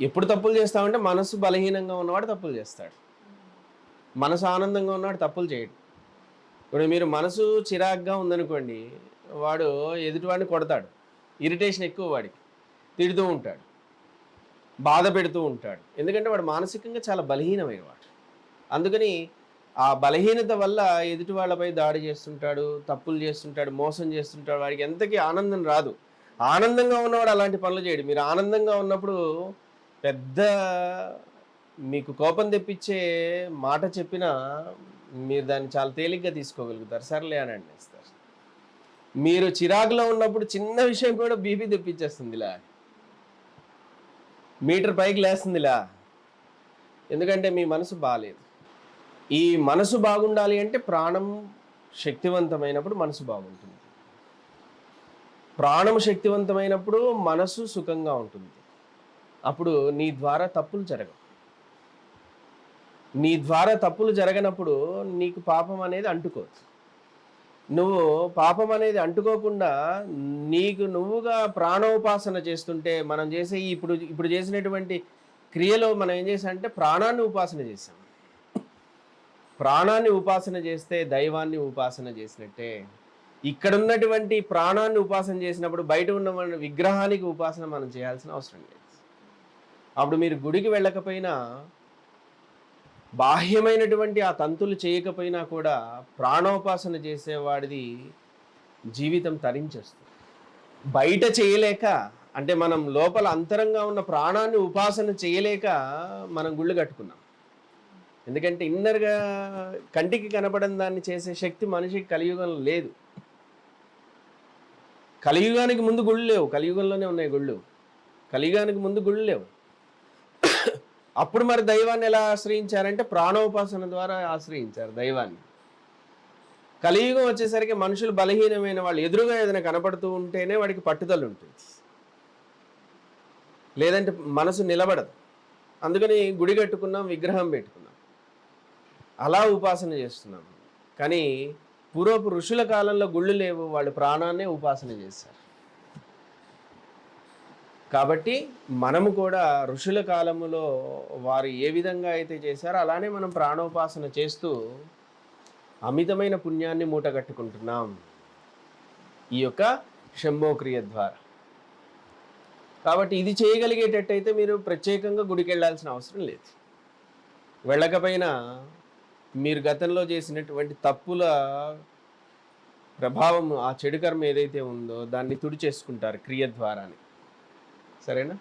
ఎప్పుడు తప్పులు చేస్తామంటే మనసు బలహీనంగా ఉన్నవాడు తప్పులు చేస్తాడు. మనసు ఆనందంగా ఉన్నవాడు తప్పులు చేయడు. ఇప్పుడు మీరు మనసు చిరాగ్గా ఉందనుకోండి వాడు ఎదుటివాడిని కొడతాడు. ఇరిటేషన్ ఎక్కువ వాడికి. తిడుతూ ఉంటాడు. బాధ పెడుతూ ఉంటాడు. ఎందుకంటే వాడు మానసికంగా చాలా బలహీనమైన వాడు అందుకని ఆ బలహీనత వల్ల ఎదుటి వాళ్ళపై దాడి చేస్తుంటాడు తప్పులు చేస్తుంటాడు మోసం చేస్తుంటాడు. వాడికి ఎంతకీ ఆనందం రాదు. ఆనందంగా ఉన్నవాడు అలాంటి పనులు చేయడు. మీరు ఆనందంగా ఉన్నప్పుడు పెద్ద మీకు కోపం తెప్పించే మాట చెప్పినా మీరు దాన్ని చాలా తేలిగ్గా తీసుకోగలుగుతారు. సర్లే అని అనేస్తారు. మీరు చిరాకులో ఉన్నప్పుడు చిన్న విషయం కూడా బీపీ తెప్పించేస్తుందిలా. మీటర్ పైకి లేస్తుందిలా. ఎందుకంటే మీ మనసు బాగాలేదు ఈ మనసు బాగుండాలి అంటే ప్రాణం శక్తివంతమైనప్పుడు మనసు బాగుంటుంది. ప్రాణం శక్తివంతమైనప్పుడు మనసు సుఖంగా ఉంటుంది. అప్పుడు నీ ద్వారా తప్పులు జరగవు. నీ ద్వారా తప్పులు జరగనప్పుడు నీకు పాపం అనేది అంటుకోదు నువ్వు పాపం అనేది అంటుకోకుండా నీకు నువ్వుగా ప్రాణోపాసన చేస్తుంటే మనం చేసే ఇప్పుడు ఇప్పుడు చేసినటువంటి క్రియలో మనం ఏం చేసామంటే ప్రాణాన్ని ఉపాసన చేసాం ప్రాణాన్ని ఉపాసన చేస్తే దైవాన్ని ఉపాసన చేసినట్టే. ఇక్కడ ఉన్నటువంటి ప్రాణాన్ని ఉపాసన చేసినప్పుడు బయట ఉన్న విగ్రహానికి ఉపాసన మనం చేయాల్సిన అవసరం లేదు. అప్పుడు మీరు గుడికి వెళ్ళకపోయినా బాహ్యమైనటువంటి ఆ తంతులు చేయకపోయినా కూడా ప్రాణోపాసన చేసేవాడిది జీవితం తరించేస్తుంది. బయట చేయలేక అంటే మనం లోపల అంతరంగా ఉన్న ప్రాణాన్ని ఉపాసన చేయలేక మనం గుళ్ళు కట్టుకున్నాం. ఎందుకంటే ఇన్నర్గా కంటికి కనపడని దాన్ని చేసే శక్తి మనిషికి కలియుగంలో లేదు. కలియుగానికి ముందు గుళ్ళు లేవు. కలియుగంలోనే ఉన్నాయి గుళ్ళు. కలియుగానికి ముందు గుళ్ళు లేవు. అప్పుడు మరి దైవాన్ని ఎలా ఆశ్రయించారంటే ప్రాణోపాసన ద్వారా ఆశ్రయించారు దైవాన్ని. కలియుగం వచ్చేసరికి మనుషులు బలహీనమైన వాళ్ళు ఎదురుగా ఏదైనా కనపడుతూ ఉంటేనే వాడికి పట్టుదల ఉంటుంది. లేదంటే మనసు నిలబడదు. అందుకని గుడి కట్టుకున్నాం విగ్రహం పెట్టుకున్నాం. అలా ఉపాసన చేస్తున్నాం. కానీ పూర్వపు ఋషుల కాలంలో గుళ్ళు లేవు వాళ్ళు ప్రాణాన్నే ఉపాసన చేశారు. కాబట్టి మనము కూడా ఋషుల కాలములో వారు ఏ విధంగా అయితే చేశారో అలానే మనం ప్రాణోపాసన చేస్తూ అమితమైన పుణ్యాన్ని మూటగట్టుకుంటున్నాం. ఈ యొక్క శంభోక్రియ ద్వారా. కాబట్టి ఇది చేయగలిగేటట్టయితే మీరు ప్రత్యేకంగా గుడికి వెళ్ళాల్సిన అవసరం లేదు. వెళ్ళకపోయినా మీరు గతంలో చేసినటువంటి తప్పుల ప్రభావం ఆ చెడు కర్మ ఏదైతే ఉందో దాన్ని తుడిచేసుకుంటారు క్రియ ద్వారానే. సరేనా?